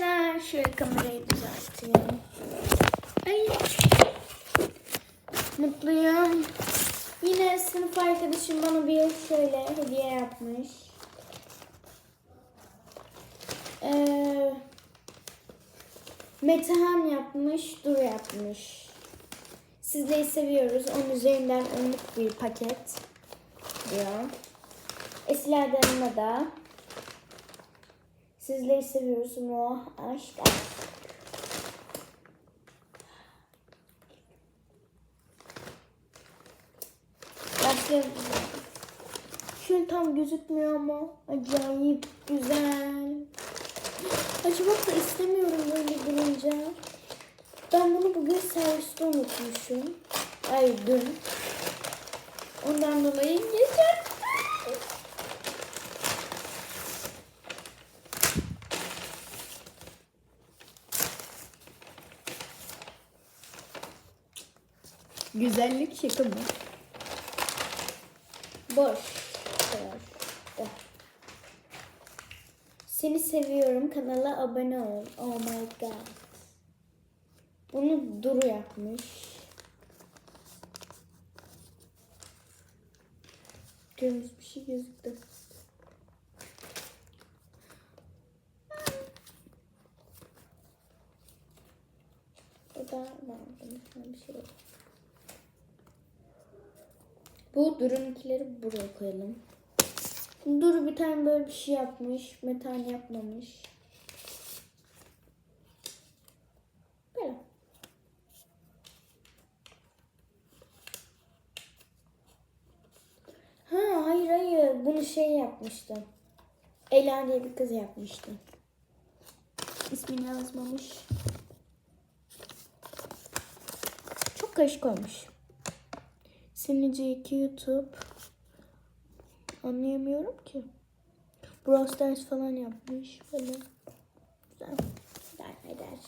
Arkadaşlar şöyle kamerayı düzelteyim. Ay. Mutluyum. Yine sınıf arkadaşım bana bir şöyle hediye yapmış. Ee, Metehan yapmış, Dur yapmış. Sizleri seviyoruz. Onun üzerinden önlük bir paket diyor. Esilerden da Sizleri seviyoruz. Muah aşk. Başlayalım. An tam gözükmüyor ama acayip güzel. Acaba da istemiyorum böyle durunca. Ben bunu bugün serviste unutmuşum. Ay dün. Ondan dolayı geçer. Güzellik şaka mı? Boş. Seni seviyorum. Kanala abone ol. Oh my god. Bunu Duru yapmış. Kırmızı bir şey gözüktü. O da ben bir şey yok. Bu Duru'nunkileri buraya koyalım. Duru bir tane böyle bir şey yapmış. Metan yapmamış. Böyle. Ha hayır hayır. Bunu şey yapmıştım. Ela diye bir kız yapmıştı. İsmini yazmamış. Çok karışık olmuş. Senice 2 YouTube. Anlayamıyorum ki. Brawl Stars falan yapmış. Böyle. Güzel. İdare eder.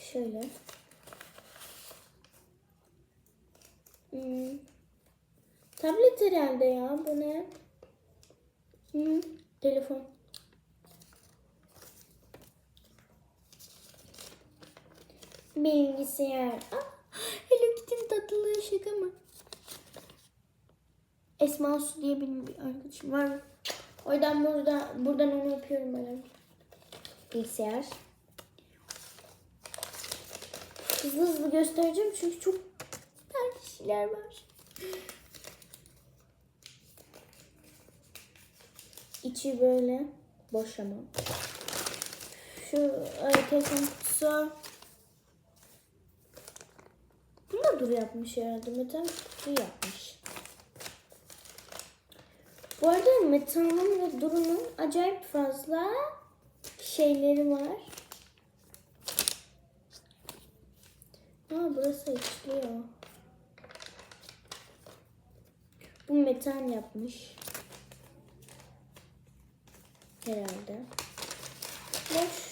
Şöyle. Hmm. Tablet herhalde ya. Bu ne? Hmm. Telefon. Bilgisayar. Ah, Hello Kitty'nin tatlılığı şaka mı? Esma Su diye benim bir arkadaşım var. Oradan burada, buradan onu yapıyorum böyle. Bilgisayar. Hızlı hızlı göstereceğim çünkü çok güzel şeyler var. İçi böyle boş ama. Şu telefon kutusu. Bunu da dur yapmış herhalde. Metan kutuyu yapmış. Bu arada Metan'ın ve Duru'nun acayip fazla şeyleri var. Aa burası açılıyor. Bu Metan yapmış. Herhalde. Boş.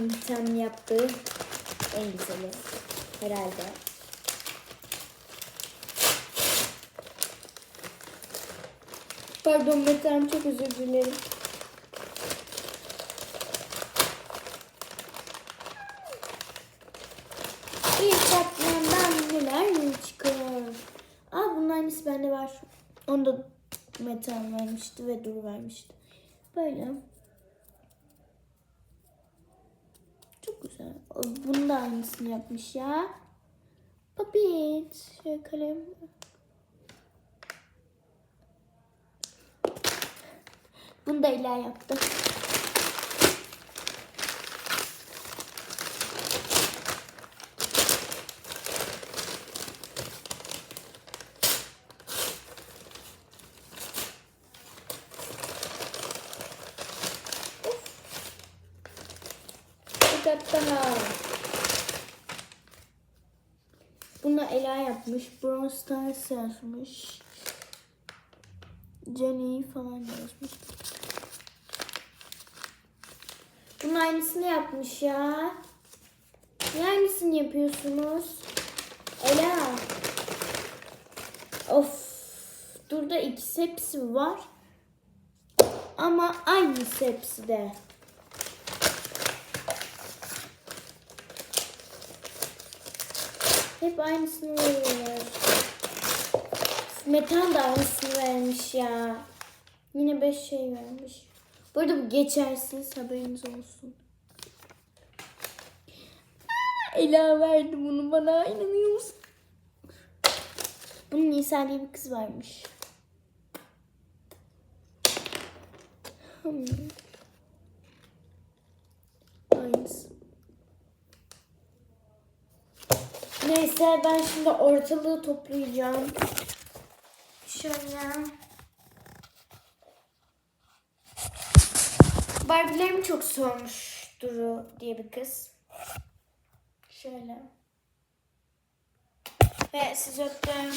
Metan yaptığı en güzeli. Herhalde. Pardon Metan çok özür dilerim. İlk katmandan neler mi çıkıyor? Aa bunun aynısı bende var. Onu da Metan vermişti ve Duru vermişti. Böyle. Çok güzel. Bunun da aynısını yapmış ya. Papit. Şöyle kalem. Bunu da Ela yaptı. Dikkat daha. Bunu Ela yapmış. Brawl Stars yazmış. Jenny falan yazmış. Bunun aynısını yapmış ya. Niye aynısını yapıyorsunuz? Ela. Of. Dur da ikisi hepsi var. ama aynısı hepsi de. Hep aynısını veriyorlar. Metan da aynısını vermiş ya. Yine 5 şey vermiş. Bu arada bu geçersiz haberiniz olsun. Ela verdi bunu bana inanıyor musun? Bunun Nisa diye bir kız varmış. Hmm. Neyse ben şimdi ortalığı toplayacağım. Şöyle. Barbie'lerimi çok sormuş Duru diye bir kız. Şöyle. Ve siz öptüm.